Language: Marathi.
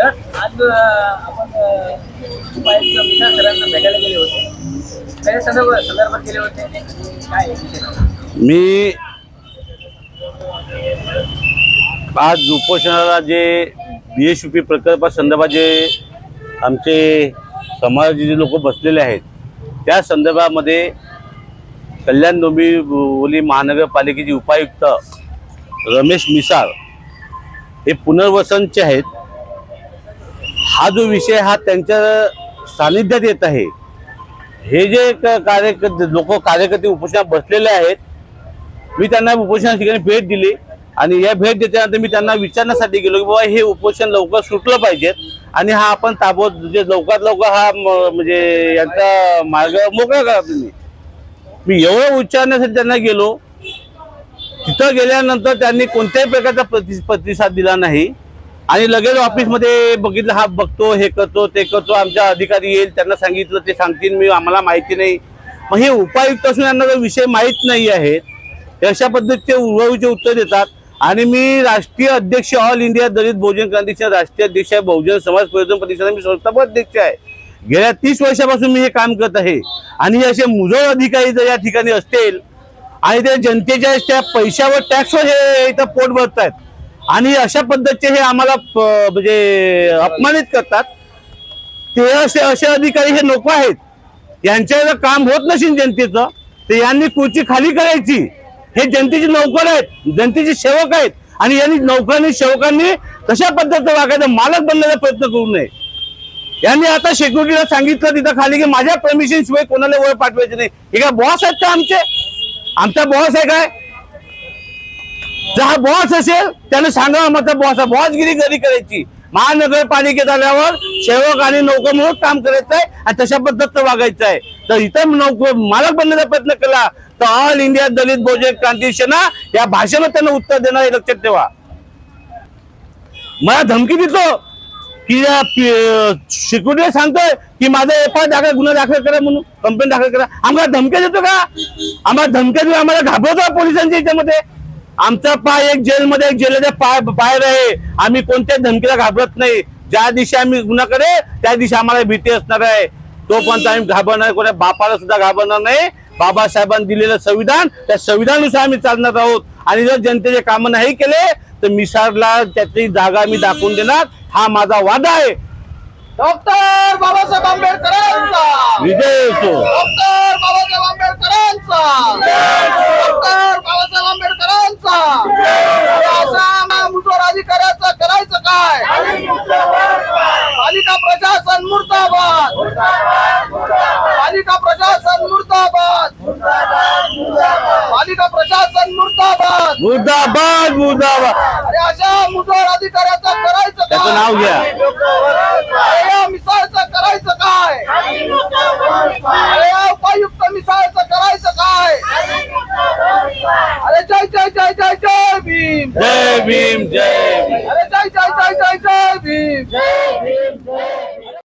आपण अं, उपायुक्त विशाल सरांना भेटायला गेले होते. काही संदर्भ संदर्भात गेले होते? काय मी आज उपोषणाला जे बी एस यू पी प्रकल्पासंदर्भात जे आमचे समाजाचे लोक बसलेले आहेत त्या संदर्भामध्ये कल्याण डोंबिवली महानगरपालिकेचे उपायुक्त रमेश मिसाळ हे पुनर्वसनचे आहेत. हा जो विषय हा त्यांच्या सानिध्यात येत आहे हे जे क- कार्यकर्ते लोक कार्यकर्ते उपोषणात बसलेले आहेत मी त्यांना उपोषणा ठिकाणी भेट दिली आणि या भेट देताना मी त्यांना विचारण्यासाठी गेलो की बाबा हे उपोषण लवकर सुटलं पाहिजेत आणि हा आपण ताबोत म्हणजे लवकरात लवकर हा म- म्हणजे यांचा मार्ग मोकळा करा तुम्ही. मी एवढं उच्चारण्यासाठी त्यांना गेलो. तिथं गेल्यानंतर त्यांनी कोणत्याही प्रकारचा प्रति प्रतिसाद दिला नाही. आणि लगेच ऑफिसमध्ये बघितलं हा बघतो हे करतो ते करतो आमच्या अधिकारी येईल त्यांना सांगितलं ते सांगतील मी आम्हाला माहिती नाही. मग हे उपायुक्त असून यांना जर विषय माहीत नाही आहेत अशा पद्धतीचे उर्वरीचे उत्तर देतात. आणि मी राष्ट्रीय अध्यक्ष ऑल इंडिया दलित बहुजन क्रांतीचे राष्ट्रीय अध्यक्ष आहे बहुजन समाज परिवर्तन प्रतिष्ठान मी संस्थापक अध्यक्ष आहे. गेल्या तीस वर्षापासून मी हे काम करत आहे. आणि हे असे मुजळ अधिकारी जर या ठिकाणी असतील आणि ते जनतेच्या त्या पैशावर टॅक्सवर हे इथं पोट भरत आहेत आणि अशा पद्धतीचे हे आम्हाला म्हणजे अपमानित करतात. ते असे असे अधिकारी हे नको आहेत. यांच्या जर काम होत नसेल जनतेचं तर यांनी खुर्ची खाली करायची. हे जनतेचे नौकर आहेत जनतेचे सेवक आहेत. आणि यांनी नौकरांनी सेवकांनी तशा पद्धतीचं वागायचं मालक बनण्याचा प्रयत्न करू नये. यांनी आता सिक्युरिटीला सांगितलं तिथं खाली की माझ्या परमिशन शिवाय कोणाला वय पाठवायचे नाही. हे काय बॉस आहेत का आमचे? आमचा बॉस आहे काय? जर हा बॉस असेल त्याने सांगा मात्र बॉस बॉसगिरी घरी करायची? महानगरपालिकेत आल्यावर सेवक आणि नौकर म्हणून काम करायचं आहे आणि तशा पद्धतीचं वागायचं आहे तर इथं नौकर मालक बनण्याचा प्रयत्न केला तर ऑल इंडिया दलित बहुजन क्रांती सेना या भाषेला त्यांना उत्तर देणार हे लक्षात ठेवा. मला धमकी देतो की सिक्युरिटी सांगतोय की माझा एफ आय दाखल गुन्हा दाखल करा म्हणून कंप्लेंट दाखल करा. आम्हाला धमक्या देतो का? आम्हाला धमक्या देऊन आम्हाला घाबरतो पोलिसांच्या याच्यामध्ये? आमचा पाय एक जेलमध्ये एक जेलाच्या पाय बाहेर आहे. आम्ही कोणत्याच धमकीला घाबरत नाही. ज्या दिवशी आम्ही गुन्हा करे त्या दिवशी आम्हाला भीती असणार आहे. तोपर्यंत आम्ही घाबरणार कोणत्या बापाला सुद्धा घाबरणार नाही. बाबासाहेबांनी दिलेलं संविधान त्या संविधानानुसार आम्ही चालणार आहोत. आणि जर जनतेचे कामं नाही केले तर मिसारला त्याची जागा मी दाखवून देणार. हा माझा वादा आहे. डॉक्टर बाबासाहेब आंबेडकरांचा. विजय असो. डॉक्टर बाबासाहेब आंबेडकरांचा डॉक्टर बाबासाहेब आंबेडकरांचा असा मुजोर अधिकाऱ्याचं करायचं काय पालिका प्रशासन मुर्दाबाद पालिका प्रशासन मुर्दाबाद. पालिका प्रशासन मुर्दाबाद. मुर्दाबाद मुर्दाबाद. अरे अशा मुजोर अधिकाऱ्याचं करायचं त्याचं काय? नाव घ्या. अरे या मिसाळचं करायचं काय? अरे या उपायुक्त मिसाळचं करायचं काय? अरे जय जय जय जय जय भीम. जय भीम जय भीम. अरे जय जय जय जय जय भीम.